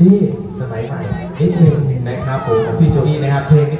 ที่สมัยใหม่นิดนึงนะครับผมของพี่โจอี้นะครับเพลงนี้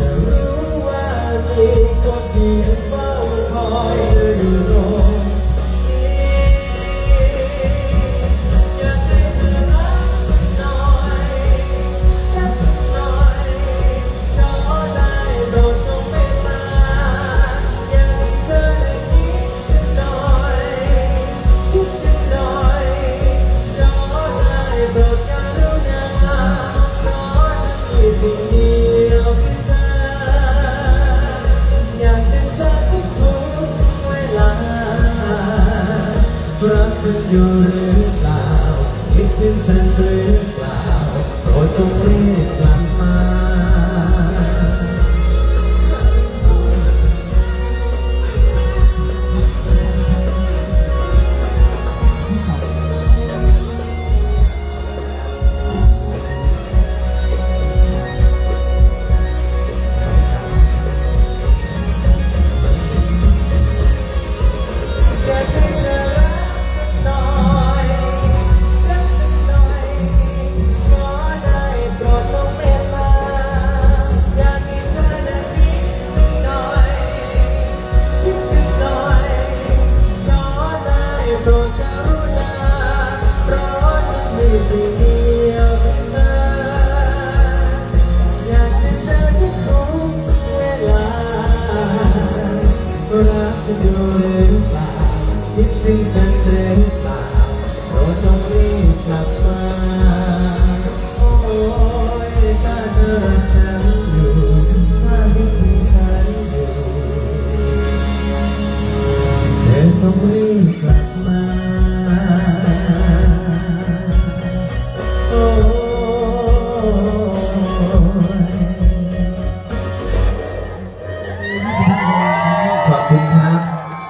แต่รู้ว่ามีคนที่เฝ้า มันอยู่หรือเปล่าคิดถึงฉันหรือเปล่าโปรดจงรี คิดถึงฉันหรือเปล่าโปรดจง